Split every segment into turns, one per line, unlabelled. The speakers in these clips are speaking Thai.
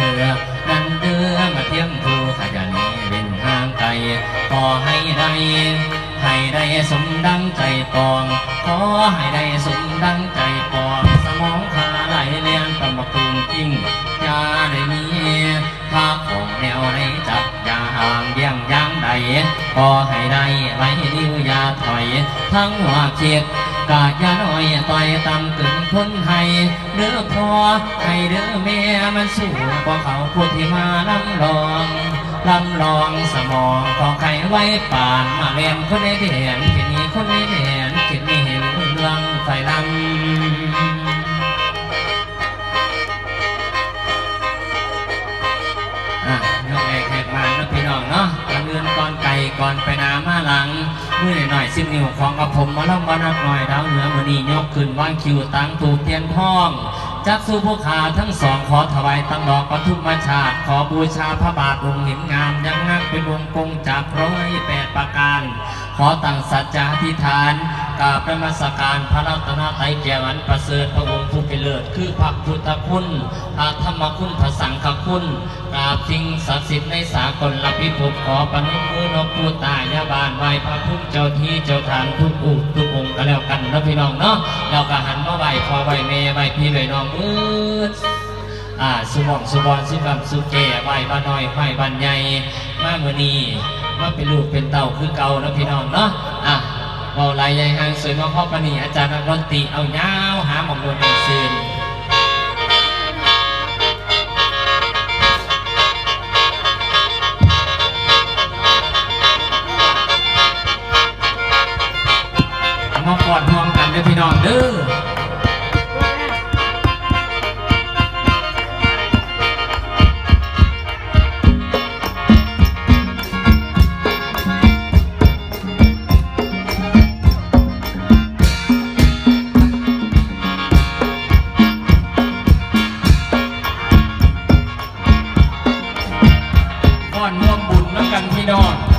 เหือนั้นเดือมาเทียมทูขยันเป็นห่างไกลขอให้ได้ให้ได้สมดังใจปอง ขอให้ได้สมดังใจปอง สมองขาไหลเลียนตำบักคุงจริงอยาได้มีภาคของแนวในจับอยาห่างเบี่ยงยางใดขอให้ได้ไว้นิ้วยาถอย ทั้งหัวเจ็ด กาดยาน้อยต่อยตำกึ่งพ้นให้เด้อพอให้เด้อแม่มันสู้กว่าเขาพูดที่มาลำลองลำลองสมองของใครไว้ป่านมาเรียนคนในเดียนคิดนี้คนในเดียนคิดนี้เห็นเรื่องไฟลำอะยกแอกแหกมันนะพี่น้องเนาะ ก่อนเดินก่อนไก่ก่อนไปนามาหลังมือหน่อยสิบนิ้วของกระผมมาล่ำมานักหน่อยดาวเหนือมือนียกขึ้นวางคิวตั้งถูกเทียนห้องจักสู้ผู้ขาทั้งสองขอถวายตั้งดอกปทุมมาชาติ ขอบูชาพระบาทองค์หินงามยังนักเป็นวงกงจากร้อยแปดประการขอตั้งสัจจาธิษฐานกราบนมัสการพระรัตนตรัยแก่วันประเสริฐพระองค์ผู้เป็นเลิศคือพระพุทธคุณพระธรรมคุณพระสังฆคุณกราบสิ่งศักดิ์สิทธิ์ในสากลละพิภพขอปนุมือนกปูตายาบานไหวพระพุทธเจ้าที่เจ้าทางทุกอุทุกองค์ก็แล้วกันนะพี่น้องเนาะแล้วก็หันมาไหวพอไหวเมไหวพี่ไหวน้องมืดอ่าสุมองสุบอนสุกับสุแก่ไหวบ้านน้อยไหวบ้านใหญ่มาเมื่อนี้ มาเป็นลูกเป็นเต่าคือเก่านะพี่น้องเนาะอะเบาลายใหญ่หางสวยมาพ่อปานนีอาจารย์นักดนตรีเอายาวหาหมอกโดนหนังสือเอามาก่อนพร้อมกันเด้อพี่น้องเด้อ แ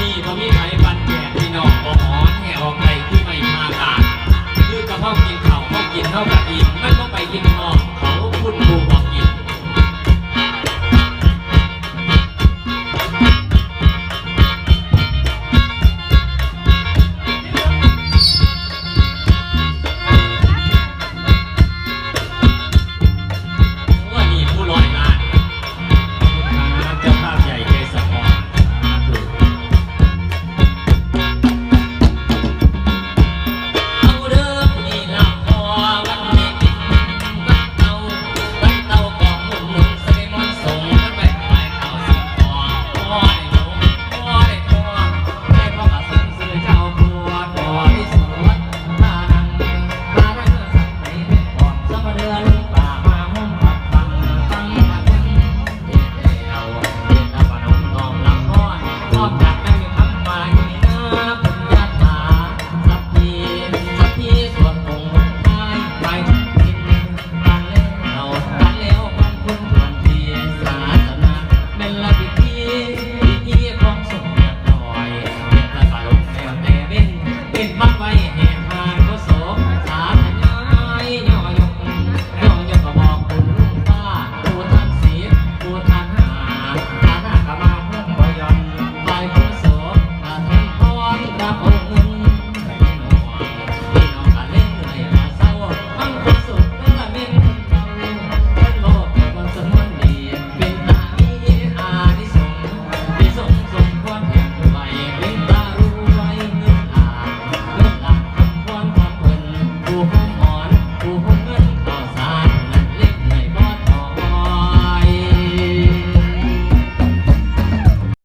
นี้บ่มีไผปันแก่พี่น้องบ่หอนแห่ออกไกลคือไม่มาตาคือกระเพาะกินข้าวเขากินเท่ากับอิ่มมันก็ไปกินหอกเขาคุณค